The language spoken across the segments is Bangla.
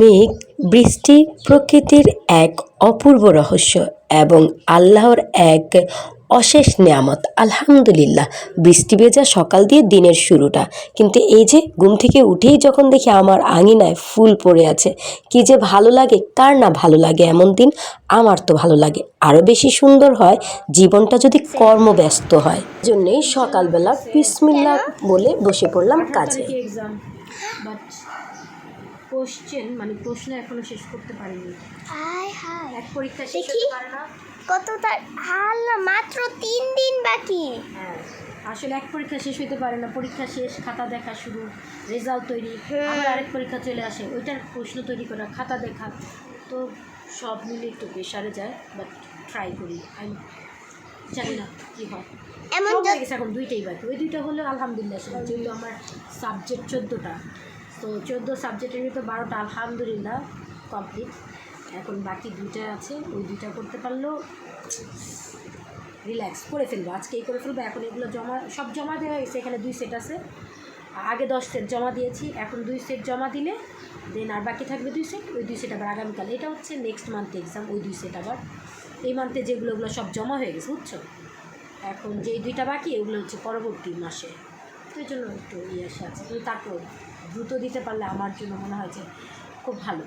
মেঘ বৃষ্টি প্রকৃতির এক অপূর্ব রহস্য এবং আল্লাহর এক অশেষ নেয়ামত। আলহামদুলিল্লাহ, বৃষ্টি ভেজা সকাল দিয়ে দিনের শুরুটা। কিন্তু এই যে ঘুম থেকে উঠেই যখন দেখি আমার আঙিনায় ফুল পড়ে আছে, কি যে ভালো লাগে, কার না ভালো লাগে এমন দিন আমার তো ভালো লাগে। আরও বেশি সুন্দর হয় জীবনটা যদি কর্মব্যস্ত হয়। জন্যেই সকালবেলা বিসমিল্লা বলে বসে পড়লাম কাজে। কোশ্চেন মানে প্রশ্ন এখনও শেষ করতে পারিনি। হাই হাই এক পরীক্ষা শেষ দেখি। হতে পারে না। কত তার আল্লাহ মাত্র তিন দিন বাকি। হ্যাঁ আসলে এক পরীক্ষা শেষ হতে পারে না। পরীক্ষা শেষ খাতা দেখা শুরু রেজাল্ট তৈরি। আবার আরেক পরীক্ষা চলে আসে ওইটার প্রশ্ন তৈরি করা খাতা দেখা। তো সব মিলে একটু প্রেশারে যায় বাট ট্রাই করি। আমি জানি না কী হয়। এমন সব যত- হয়ে গেছে এখন দুইটাই বাকি। ওই দুইটা হলে আলহামদুলিল্লাহ ছিল যেহেতু আমার সাবজেক্ট চোদ্দোটা তো চোদ্দ সাবজেক্টের ভিতরে বারোটা আলহামদুলিল্লাহ কমপ্লিট এখন বাকি দুইটা আছে, ওই দুইটা করতে পারলেও রিল্যাক্স করে ফেলব। আজকেই করে ফেলব, এখন এগুলো জমা, সব জমা দেওয়া হয়েছে, এখানে দুই সেট আছে। আগে দশ সেট জমা দিয়েছি, এখন দুই সেট জমা দিলে দেন আর বাকি থাকবে দুই সেট ওই দুই সেট আবার আগামীকাল। এটা হচ্ছে নেক্সট মান্থে এক্সাম ওই দুই সেট আবার। এই মান্থে যেগুলো ওগুলো সব জমা হয়ে গেছে, বুঝছ? এখন যেই দুইটা বাকি ওগুলো হচ্ছে পরবর্তী মাসে। তো জন্য একটু ইয়ে আসে আছে কিন্তু তারপর দ্রুত দিতে পারলে আমার জন্য মনে হয় যে খুব ভালো।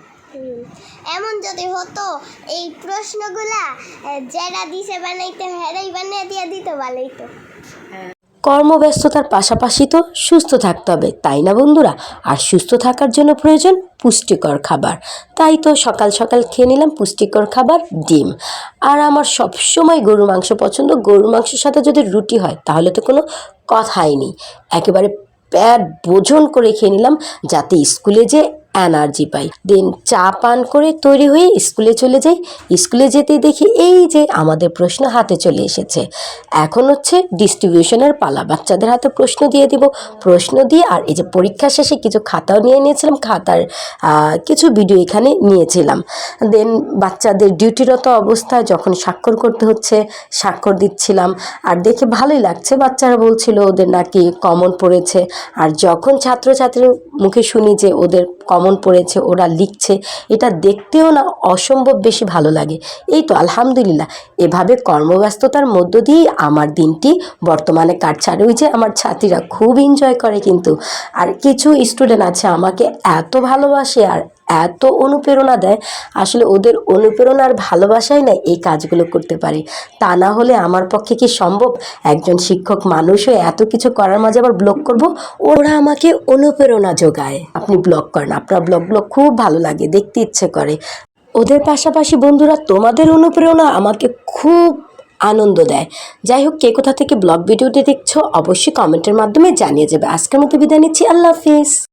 এমন যদি হতো এই প্রশ্নগুলা যারা দিছে বানাইতে হেরাই বানিয়ে দিয়ে দিতে ভালোই তো। কর্মব্যস্ততার পাশাপাশি তো সুস্থ থাকতে হবে তাই না বন্ধুরা? আর সুস্থ থাকার জন্য প্রয়োজন পুষ্টিকর খাবার। তাই তো সকাল সকাল খেয়ে নিলাম পুষ্টিকর খাবার ডিম। আর আমার সবসময় গরু মাংস পছন্দ। গরু মাংসের সাথে যদি রুটি হয়, তাহলে তো কোনো কথাই নেই। একেবারে প্যাট ভোজন করে খেয়ে নিলাম, যাতে স্কুলে যে এনার্জি পাই। দেন চা পান করে তৈরি হয়ে স্কুলে চলে যাই। স্কুলে যেতে দেখি এই যে আমাদের প্রশ্ন হাতে চলে এসেছে। এখন হচ্ছে ডিস্ট্রিবিউশনের পালা। বাচ্চাদের হাতে প্রশ্ন দিয়ে দিব। প্রশ্ন দিয়ে আর এই যে পরীক্ষা শেষে কিছু খাতাও নিয়ে নিয়েছিলাম। খাতার কিছু ভিডিও এখানে নিয়েছিলাম। দেন বাচ্চাদের ডিউটিরত অবস্থায় যখন স্বাক্ষর করতে হচ্ছে, স্বাক্ষর দিচ্ছিলাম। আর দেখে ভালোই লাগছে। বাচ্চারা বলছিল ওদের নাকি কমন পড়েছে। আর যখন ছাত্রছাত্রীর মুখে শুনি যে ওদের কমন পড়েছে, ওরা লিখছে, এটা দেখতেও না অসম্ভব বেশি ভালো লাগে। এই তো আলহামদুলিল্লাহ। এভাবে কর্মব্যস্ততার মধ্য দিয়েই আমার দিনটি বর্তমানে কাটছে আর ওই যে আমার ছাত্রীরা খুব এনজয় করে কিন্তু। আর কিছু স্টুডেন্ট আছে আমাকে এত ভালোবাসে আর এত অনুপ্রেরণা দেয়, আসলে ওদের অনুপ্রেরণার ভালোবাসাই না এই কাজগুলো করতে পারি। তা না হলে আমার পক্ষে কি সম্ভব? একজন শিক্ষক মানুষ হয়ে এত কিছু করার মাঝে আবার ব্লগ করব? ওরা আমাকে অনুপ্রেরণা যোগায়। আপনি ব্লগ করেন, আপনার ব্লগগুলো খুব ভালো লাগে, দেখতে ইচ্ছে করে। ওদের পাশাপাশি বন্ধুরা, তোমাদের অনুপ্রেরণা আমাকে খুব আনন্দ দেয়। যাই হোক, কে কোথা থেকে ব্লগ ভিডিওটি দেখছ, অবশ্যই কমেন্টের মাধ্যমে জানিয়ে যাবে। আজকের মতো বিদায় নিচ্ছি, আল্লাহ হাফিজ।